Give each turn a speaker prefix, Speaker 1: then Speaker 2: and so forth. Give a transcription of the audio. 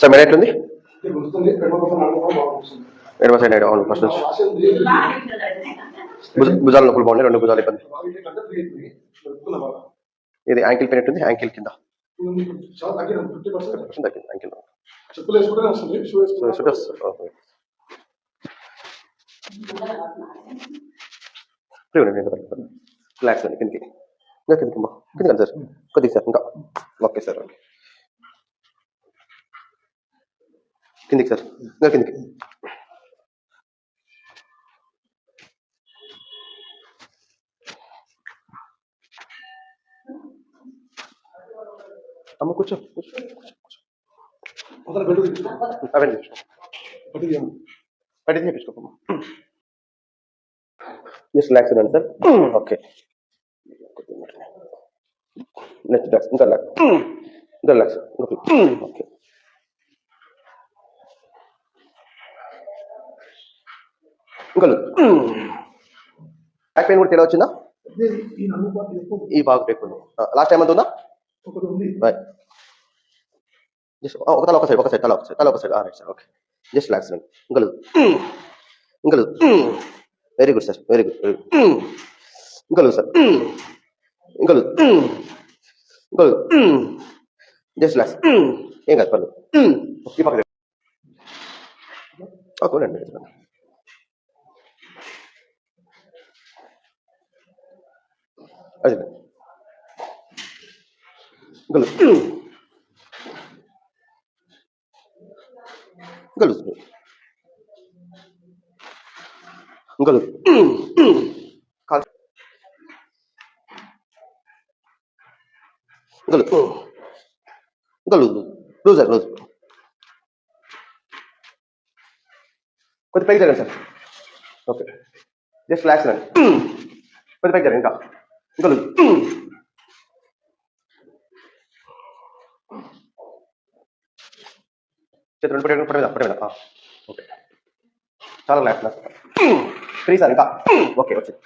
Speaker 1: Sir మెడ ఎట్లుంది
Speaker 2: ఎడమ
Speaker 1: సైడ్ ఎడమ ఫస్ట్ నుంచి. భుజ భుజాల నొప్పులు బాగున్నాయి రెండు భుజాలు ఇబ్బంది. ఇది యాంకిల్ పెయిన్ ఎట్టుంది? యాంకిల్ కింద. తగ్గింది. యాంకిల్ రిలాక్స్ అండి కిందకి. ఇంకా కిందకి అమ్మా కిందకి సార్. కొద్దిగా సార్. ఇంకా. ఓకే సార్ ఓకే కిందికి సార్. ఇంకా కిందికి. అమ్మ కూర్చో అవన్నీ బయట చేపించుకోమ్మా జస్ట్ రిలాక్స్ అండి సార్. ఓకే. నెక్స్ట్ రిలాక్స్ ఇంకా రిలాక్స్ ఇంకా రిలాక్స్ ఓకే. ఇంకా బ్యాక్ పెయిన్ కూడా తేడా వచ్చిందా?
Speaker 2: ఈ నడుము ఎక్కువ
Speaker 1: బ్రేక్ ఉంది లాస్ట్ టైం అంత
Speaker 2: ఉందా?
Speaker 1: బాయ్ జస్ట్ ఒక తల ఒక సైడ్ ఒక సైడ్ తల ఒక సైడ్ తల ఒక side right sir okay just relax అండి ఇంకా లేదు ఇంకా లేదు very good sir very good very good ఇంకా లేదు సార్ ఇంకా లేదు ఇంకా లేదు జస్ట్ రిలాక్స్ ఏం కాదు పర్లేదు. ఈ పక్క ఓకే రండి అదే ఇంకా లేదు ఇంకా లేదు ఇంకా లేదు కాల్ ఇంకా లేదు ఇంకా లూజ్ లూజ్ సార్ లూజ్ కొద్ది పైకి జరగండి సార్ ఓకే జస్ట్ రిలాక్స్ రండి కొద్ది పైకి జరగండి ఇంకా ఇంకా లూజ్ చేతి రెండు పడి పడి మీద పడి మీద ఓకే చాలా రిలాక్స్ ఫ్రీ సార్ ఇంకా ఓకే వచ్చింది